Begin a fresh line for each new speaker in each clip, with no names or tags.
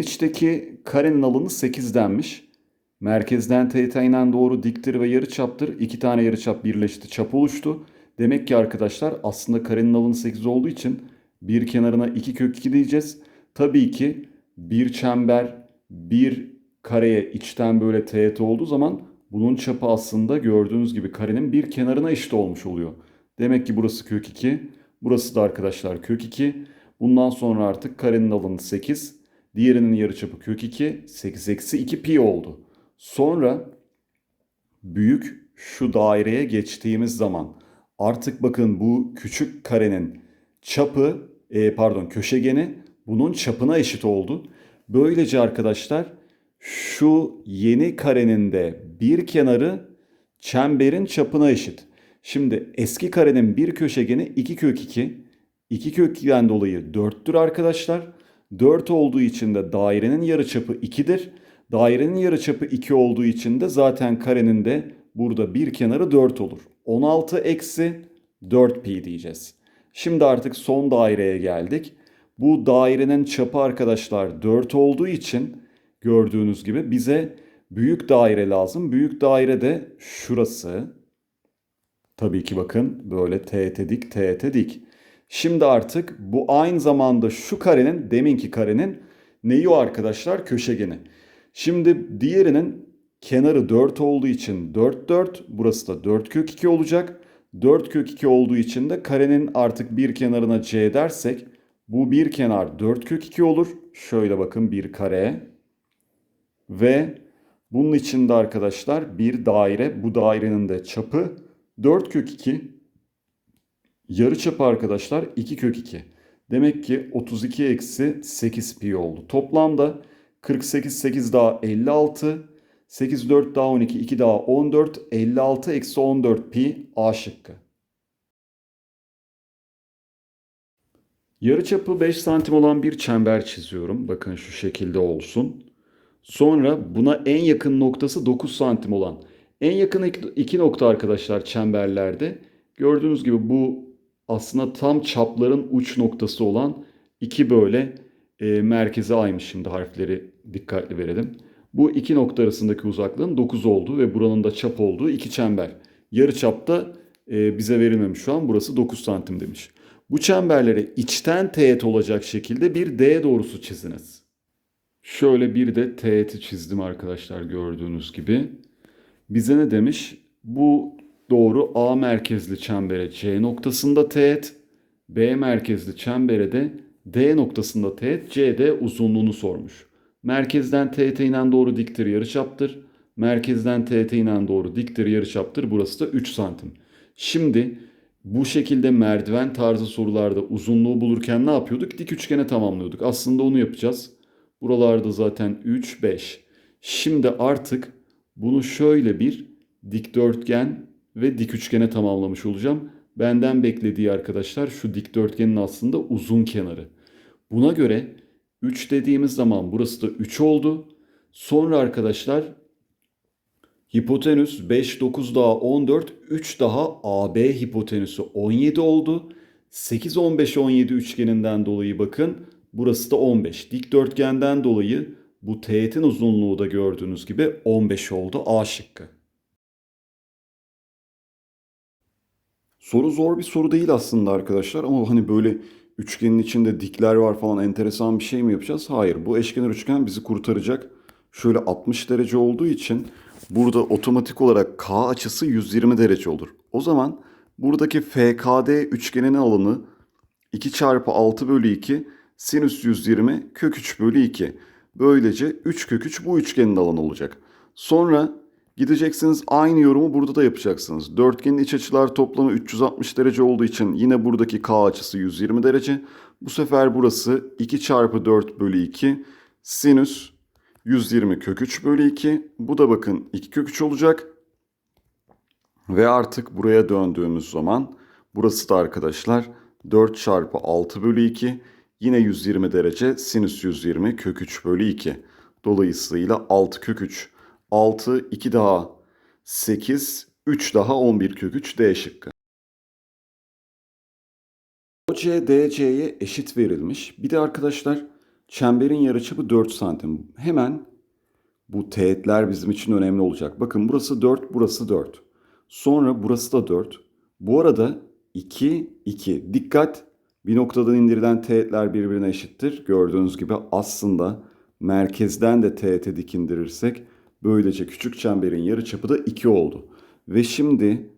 İçteki karenin alanı 8 denmiş. Merkezden teğet aynen doğru diktir ve yarıçaptır. İki tane yarıçap birleşti, çap oluştu. Demek ki arkadaşlar aslında karenin alanı 8 olduğu için bir kenarına 2 kök 2 diyeceğiz. Tabii ki bir çember bir kareye içten böyle teğet olduğu zaman bunun çapı aslında gördüğünüz gibi karenin bir kenarına eşit olmuş oluyor. Demek ki burası kök 2. Burası da arkadaşlar kök 2. Bundan sonra artık karenin alanı 8. Diğerinin yarıçapı kök 2. 8 eksi 2 pi oldu. Sonra büyük şu daireye geçtiğimiz zaman artık bakın bu küçük karenin çapı e, pardon köşegeni bunun çapına eşit oldu. Böylece arkadaşlar şu yeni karenin de bir kenarı çemberin çapına eşit. Şimdi eski karenin bir köşegeni 2 kök 2. 2 kök 2'den dolayı 4'tür arkadaşlar. 4 olduğu için de dairenin yarıçapı 2'dir. Dairenin yarıçapı 2 olduğu için de zaten karenin de burada bir kenarı 4 olur. 16 eksi 4 pi diyeceğiz. Şimdi artık son daireye geldik. Bu dairenin çapı arkadaşlar 4 olduğu için gördüğünüz gibi bize büyük daire lazım. Büyük daire de şurası. Tabii ki bakın böyle teğete dik teğete dik. Şimdi artık bu aynı zamanda şu karenin deminki karenin neyi o arkadaşlar? Köşegeni. Şimdi diğerinin kenarı 4 olduğu için 4 4 burası da 4 kök 2 olacak. 4 kök 2 olduğu için de karenin artık bir kenarına c dersek bu bir kenar 4 kök 2 olur. Şöyle bakın bir kare ve bunun içinde arkadaşlar bir daire bu dairenin de çapı 4 kök 2 Yarı çapı arkadaşlar 2 kök 2. Demek ki 32 eksi 8 pi oldu. Toplamda 48 8 daha 56. 8 4 daha 12 2 daha 14. 56 eksi 14 pi A şıkkı. Yarıçapı 5 santim olan bir çember çiziyorum. Bakın şu şekilde olsun. Sonra buna en yakın noktası 9 santim olan. En yakın iki nokta arkadaşlar çemberlerde. Gördüğünüz gibi bu aslında tam çapların uç noktası olan iki böyle e, merkeze aymış şimdi harfleri dikkatli verelim. Bu iki nokta arasındaki uzaklığın 9 olduğu ve buranın da çap olduğu iki çember. Yarı çapta e, bize verilmemiş şu an burası 9 santim demiş. Bu çemberlere içten teğet olacak şekilde bir D doğrusu çiziniz. Şöyle bir de teğeti çizdim arkadaşlar gördüğünüz gibi. Bize ne demiş? Bu doğru A merkezli çembere C noktasında teğet, B merkezli çembere de D noktasında teğet, CD uzunluğunu sormuş. Merkezden teğete inen doğru diktir yarıçaptır. Merkezden teğete inen doğru diktir yarıçaptır. Burası da 3 santim. Şimdi bu şekilde merdiven tarzı sorularda uzunluğu bulurken ne yapıyorduk? Dik üçgene tamamlıyorduk. Aslında onu yapacağız. Buralarda zaten 3, 5. Şimdi artık bunu şöyle bir dikdörtgen ve dik üçgene tamamlamış olacağım. Benden beklediği arkadaşlar şu dikdörtgenin aslında uzun kenarı. Buna göre 3 dediğimiz zaman burası da 3 oldu. Sonra arkadaşlar hipotenüs 5, 9 daha 14, 3 daha AB hipotenüsü 17 oldu. 8, 15, 17 üçgeninden dolayı bakın burası da 15. Dikdörtgenden dolayı bu teğetin uzunluğu da gördüğünüz gibi 15 oldu A şıkkı. Soru zor bir soru değil aslında arkadaşlar ama hani böyle üçgenin içinde dikler var falan enteresan bir şey mi yapacağız? Hayır bu eşkenar üçgen bizi kurtaracak. Şöyle 60 derece olduğu için burada otomatik olarak K açısı 120 derece olur. O zaman buradaki FKD üçgeninin alanı 2 çarpı 6 bölü 2 sinüs 120 kök 3 bölü 2. Böylece 3 kök 3 bu üçgenin alanı olacak. Sonra Gideceksiniz aynı yorumu burada da yapacaksınız. Dörtgenin iç açılar toplamı 360 derece olduğu için yine buradaki K açısı 120 derece. Bu sefer burası 2 çarpı 4 bölü 2 sinüs 120 kök 3 bölü 2. Bu da bakın 2 kök 3 olacak. Ve artık buraya döndüğümüz zaman burası da arkadaşlar 4 çarpı 6 bölü 2 yine 120 derece sinüs 120 kök 3 bölü 2. Dolayısıyla 6 kök 3 6, 2 daha 8, 3 daha 11 kök 3 D şıkkı. OC DC'ye eşit verilmiş. Bir de arkadaşlar Çemberin yarıçapı 4 santim. Hemen bu teğetler bizim için önemli olacak. Bakın burası 4, burası 4. Sonra burası da 4. Bu arada 2, 2. Dikkat! Bir noktadan indirilen teğetler birbirine eşittir. Gördüğünüz gibi aslında merkezden de teğete dik indirirsek böylece küçük çemberin yarıçapı da 2 oldu. Ve şimdi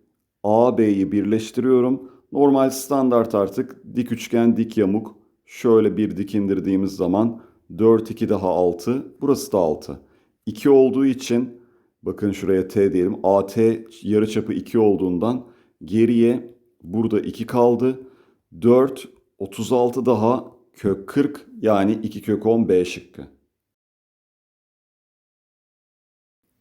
AB'yi birleştiriyorum. Normal standart artık dik üçgen dik yamuk. Şöyle bir dik indirdiğimiz zaman 4 2 daha 6. Burası da 6. 2 olduğu için bakın şuraya T diyelim. AT yarıçapı 2 olduğundan geriye burada 2 kaldı. 4 36 daha kök 40 yani 2 kök 10 B şıkkı.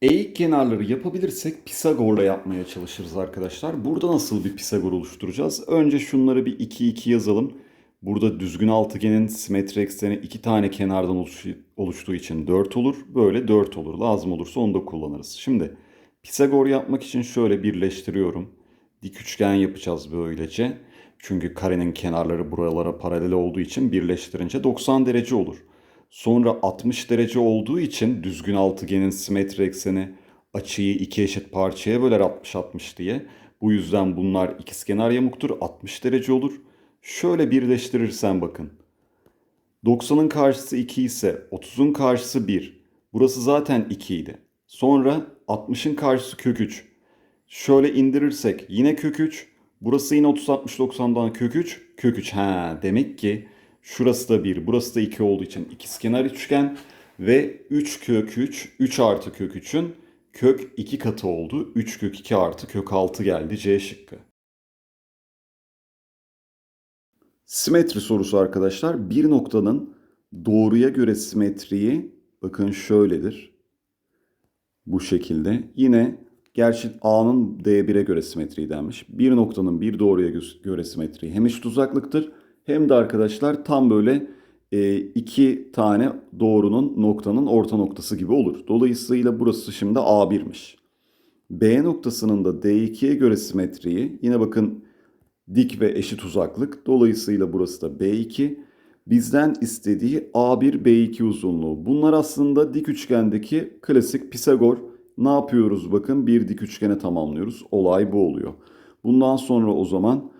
Eğik kenarları yapabilirsek Pisagor'la yapmaya çalışırız arkadaşlar. Burada nasıl bir Pisagor oluşturacağız? Önce şunları bir 2 2 yazalım. Burada düzgün altıgenin simetri ekseni iki tane kenardan oluştuğu için 4 olur. Böyle 4 olur. Lazım olursa onu da kullanırız. Şimdi Pisagor yapmak için şöyle birleştiriyorum. Dik üçgen yapacağız böylece. Çünkü karenin kenarları buralara paralel olduğu için birleştirince 90 derece olur. Sonra 60 derece olduğu için düzgün altıgenin simetri ekseni açıyı iki eşit parçaya böler 60-60 diye. Bu yüzden bunlar ikizkenar yamuktur. 60 derece olur. Şöyle birleştirirsen bakın. 90'ın karşısı 2 ise 30'un karşısı 1. Burası zaten 2 idi. Sonra 60'ın karşısı kök 3. Şöyle indirirsek yine kök 3. Burası yine 30 60 90'dan kök 3. Kök 3. Ha demek ki şurası da 1, burası da 2 olduğu için ikizkenar üçgen ve 3 kök 3, 3 artı kök 3'ün kök 2 katı oldu. 3 kök 2 artı kök 6 geldi C şıkkı. Simetri sorusu arkadaşlar. Bir noktanın doğruya göre simetriği bakın şöyledir. Bu şekilde. Yine gerçi A'nın D1'e göre simetriği denmiş. Bir noktanın bir doğruya göre simetriği hem eşit uzaklıktır hem de arkadaşlar tam böyle e, iki tane doğrunun noktanın orta noktası gibi olur. Dolayısıyla burası şimdi A1'miş. B noktasının da D2'ye göre simetriği yine bakın dik ve eşit uzaklık. Dolayısıyla burası da B2. Bizden istediği A1 B2 uzunluğu. Bunlar aslında dik üçgendeki klasik Pisagor. Ne yapıyoruz bakın bir dik üçgene tamamlıyoruz. Olay bu oluyor. Bundan sonra o zaman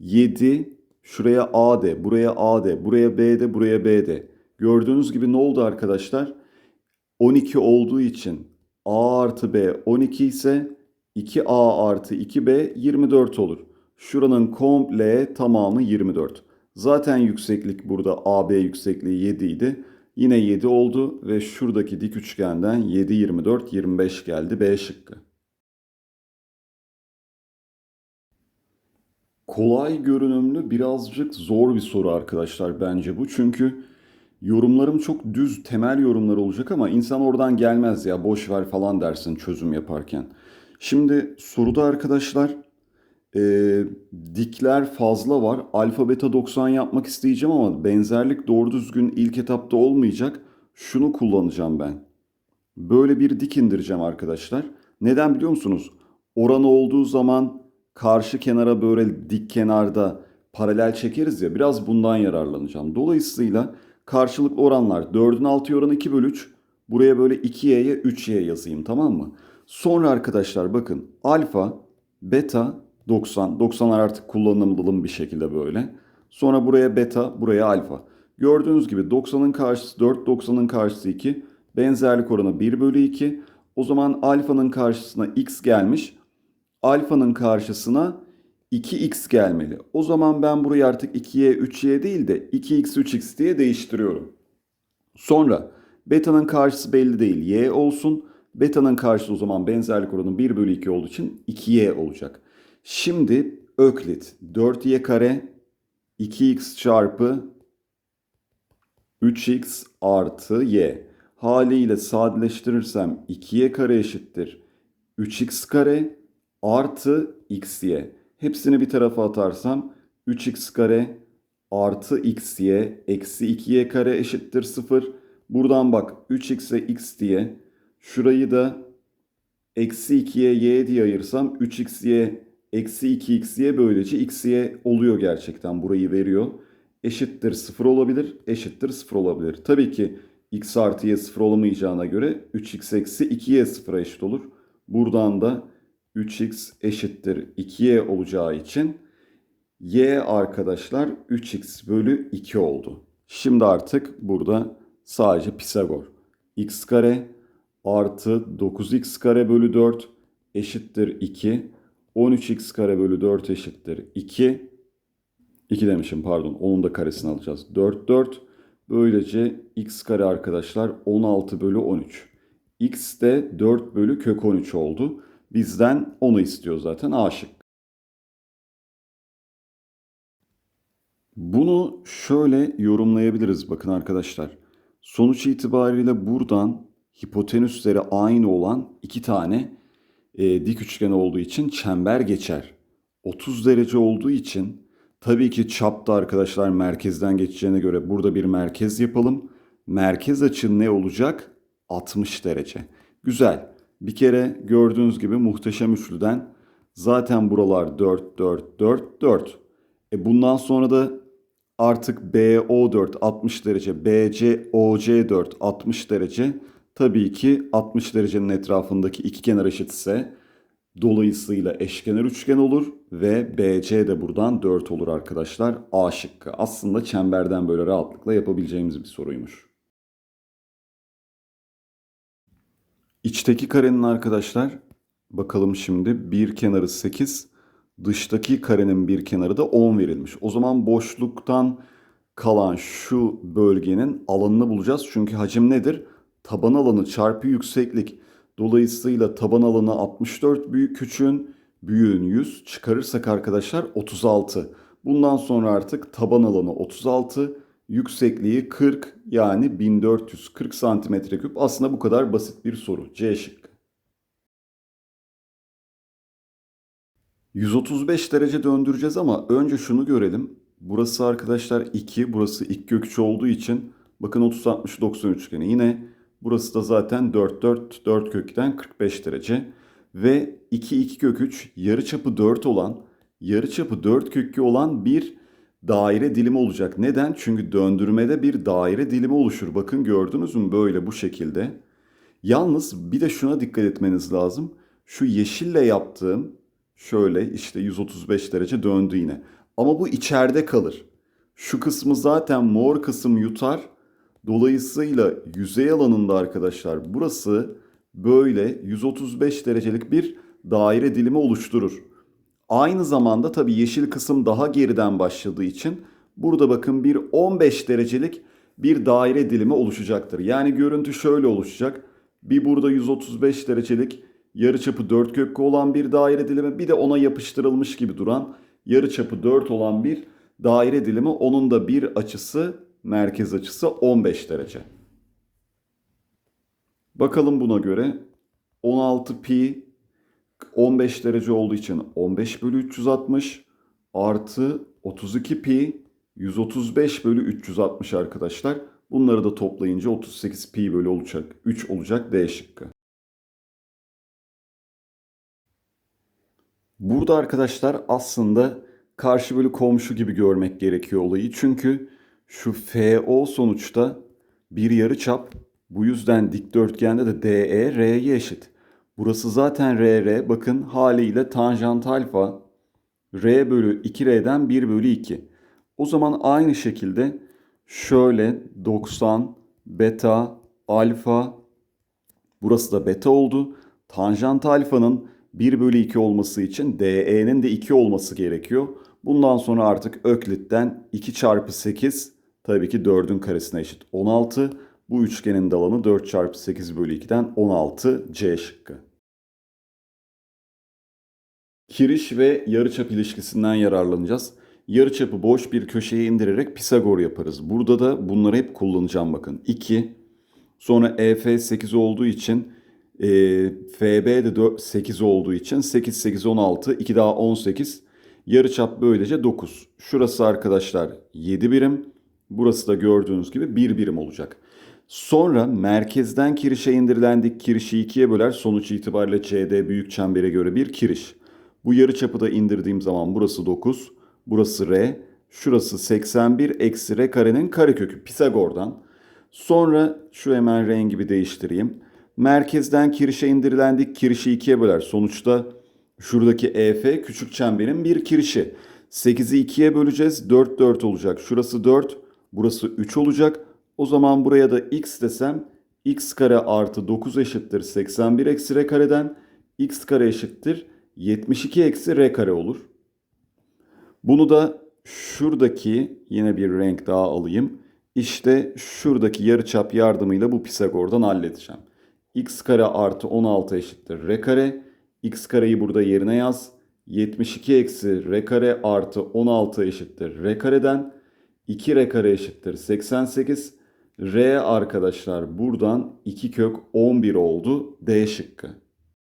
7 şuraya AD, buraya AD, buraya BD, buraya BD. Gördüğünüz gibi ne oldu arkadaşlar? 12 olduğu için A artı B 12 ise 2A artı 2B 24 olur. Şuranın komple tamamı 24. Zaten yükseklik burada AB yüksekliği 7 idi. Yine 7 oldu ve şuradaki dik üçgenden 7, 24, 25 geldi B şıkkı. Kolay görünümlü birazcık zor bir soru arkadaşlar bence bu. Çünkü yorumlarım çok düz temel yorumlar olacak ama insan oradan gelmez ya boş ver falan dersin çözüm yaparken. Şimdi soruda arkadaşlar e, dikler fazla var. Alfa beta 90 yapmak isteyeceğim ama benzerlik doğru düzgün ilk etapta olmayacak. Şunu kullanacağım ben. Böyle bir dik indireceğim arkadaşlar. Neden biliyor musunuz? Oranı olduğu zaman karşı kenara böyle dik kenarda paralel çekeriz ya biraz bundan yararlanacağım. Dolayısıyla karşılıklı oranlar 4'ün 6 oranı 2 bölü 3. Buraya böyle 2y'ye 3y yazayım tamam mı? Sonra arkadaşlar bakın alfa, beta 90. 90'lar artık kullanımlı bir şekilde böyle. Sonra buraya beta, buraya alfa. Gördüğünüz gibi 90'ın karşısı 4, 90'ın karşısı 2. Benzerlik oranı 1 bölü 2. O zaman alfanın karşısına x gelmiş. Alfanın karşısına 2x gelmeli. O zaman ben burayı artık 2y, 3y değil de 2x, 3x diye değiştiriyorum. Sonra beta'nın karşısı belli değil. y olsun. Beta'nın karşısı o zaman benzerlik oranı 1 bölü 2 olduğu için 2y olacak. Şimdi Öklit 4y kare 2x çarpı 3x artı y haliyle sadeleştirirsem 2y kare eşittir 3x kare artı xy. Hepsini bir tarafa atarsam 3x kare artı xy eksi 2y kare eşittir 0. Buradan bak 3x'e x diye şurayı da eksi 2'ye y diye ayırsam 3xy eksi 2xy böylece xy oluyor gerçekten burayı veriyor. eşittir 0 olabilir, eşittir 0 olabilir. Tabii ki x artı y 0 olamayacağına göre 3x eksi 2y 0'a eşit olur. Buradan da 3x eşittir 2y olacağı için y arkadaşlar 3x bölü 2 oldu. Şimdi artık burada sadece Pisagor. x kare artı 9x kare bölü 4 eşittir 2. 13x kare bölü 4 eşittir 2. 2 demişim pardon. Onun da karesini alacağız. 4 4. Böylece x kare arkadaşlar 16 bölü 13. x de 4 bölü kök 13 oldu. Bizden onu istiyor zaten A şıkkı. Bunu şöyle yorumlayabiliriz bakın arkadaşlar. Sonuç itibariyle buradan hipotenüsleri aynı olan iki tane e, dik üçgen olduğu için çember geçer. 30 derece olduğu için tabii ki çapta arkadaşlar merkezden geçeceğine göre burada bir merkez yapalım. Merkez açı ne olacak? 60 derece. Güzel. Bir kere gördüğünüz gibi muhteşem üçlüden zaten buralar 4, 4, 4, 4. E bundan sonra da artık BO4 60 derece, BC, OC4 60 derece. Tabii ki 60 derecenin etrafındaki iki kenar eşitse dolayısıyla eşkenar üçgen olur ve BC de buradan 4 olur arkadaşlar. A şıkkı. Aslında çemberden böyle rahatlıkla yapabileceğimiz bir soruymuş. İçteki karenin arkadaşlar bakalım şimdi bir kenarı 8, dıştaki karenin bir kenarı da 10 verilmiş. O zaman boşluktan kalan şu bölgenin alanını bulacağız. Çünkü hacim nedir? Taban alanı çarpı yükseklik. Dolayısıyla taban alanı 64 büyük küçüğün büyüğün 100 çıkarırsak arkadaşlar 36. Bundan sonra artık taban alanı 36, yüksekliği 40 yani 1440 santimetre küp. Aslında bu kadar basit bir soru. C şıkkı. 135 derece döndüreceğiz ama önce şunu görelim. Burası arkadaşlar 2, burası ilk kökçü olduğu için bakın 30 60 90 üçgeni. Yine burası da zaten 4 4 4 kökten 45 derece ve 2 2 kök 3 yarıçapı 4 olan, yarıçapı 4 kökü olan bir daire dilimi olacak. Neden? Çünkü döndürmede bir daire dilimi oluşur. Bakın gördünüz mü böyle bu şekilde. Yalnız bir de şuna dikkat etmeniz lazım. Şu yeşille yaptığım şöyle işte 135 derece döndü yine. Ama bu içeride kalır. Şu kısmı zaten mor kısım yutar. Dolayısıyla yüzey alanında arkadaşlar burası böyle 135 derecelik bir daire dilimi oluşturur. Aynı zamanda tabii yeşil kısım daha geriden başladığı için burada bakın bir 15 derecelik bir daire dilimi oluşacaktır. Yani görüntü şöyle oluşacak. Bir burada 135 derecelik yarıçapı 4 köklü olan bir daire dilimi bir de ona yapıştırılmış gibi duran yarıçapı 4 olan bir daire dilimi. Onun da bir açısı merkez açısı 15 derece. Bakalım buna göre 16 pi 15 derece olduğu için 15 bölü 360 artı 32 pi 135 bölü 360 arkadaşlar. Bunları da toplayınca 38 pi bölü olacak 3 olacak D şıkkı. Burada arkadaşlar aslında karşı bölü komşu gibi görmek gerekiyor olayı. Çünkü şu FO sonuçta bir yarıçap. Bu yüzden dikdörtgende de DE R'ye eşit. Burası zaten RR. Bakın haliyle tanjant alfa R bölü 2R'den 1 bölü 2. O zaman aynı şekilde şöyle 90 beta alfa burası da beta oldu. Tanjant alfanın 1 bölü 2 olması için DE'nin de 2 olması gerekiyor. Bundan sonra artık Öklit'ten 2 çarpı 8 tabii ki 4'ün karesine eşit 16. Bu üçgenin de alanı 4 çarpı 8 bölü 2'den 16 C şıkkı. Kiriş ve yarıçap ilişkisinden yararlanacağız. Yarıçapı boş bir köşeye indirerek Pisagor yaparız. Burada da bunları hep kullanacağım bakın. 2, sonra EF 8 olduğu için e, FB de 4, 8 olduğu için 8, 8, 16, 2 daha 18. Yarıçap böylece 9. Şurası arkadaşlar 7 birim. Burası da gördüğünüz gibi 1 birim olacak. Sonra merkezden kirişe indirilen dik kirişi ikiye böler. Sonuç itibariyle CD büyük çembere göre bir kiriş. Bu yarıçapı da indirdiğim zaman burası 9, burası R. Şurası 81 eksi r karenin karekökü Pisagor'dan. Sonra şu hemen rengi bir değiştireyim. Merkezden kirişe indirilen dik kirişi ikiye böler. Sonuçta şuradaki EF küçük çemberin bir kirişi. 8'i 2'ye böleceğiz. 4 4 olacak. Şurası 4. Burası 3 olacak. O zaman buraya da x desem x kare artı 9 eşittir 81 eksi r kareden x kare eşittir 72 eksi r kare olur. Bunu da şuradaki yine bir renk daha alayım. İşte şuradaki yarıçap yardımıyla bu Pisagor'dan halledeceğim. x kare artı 16 eşittir r kare. x kareyi burada yerine yaz. 72 eksi r kare artı 16 eşittir r kareden. 2 r kare eşittir 88. R arkadaşlar buradan 2 kök 11 oldu. D şıkkı.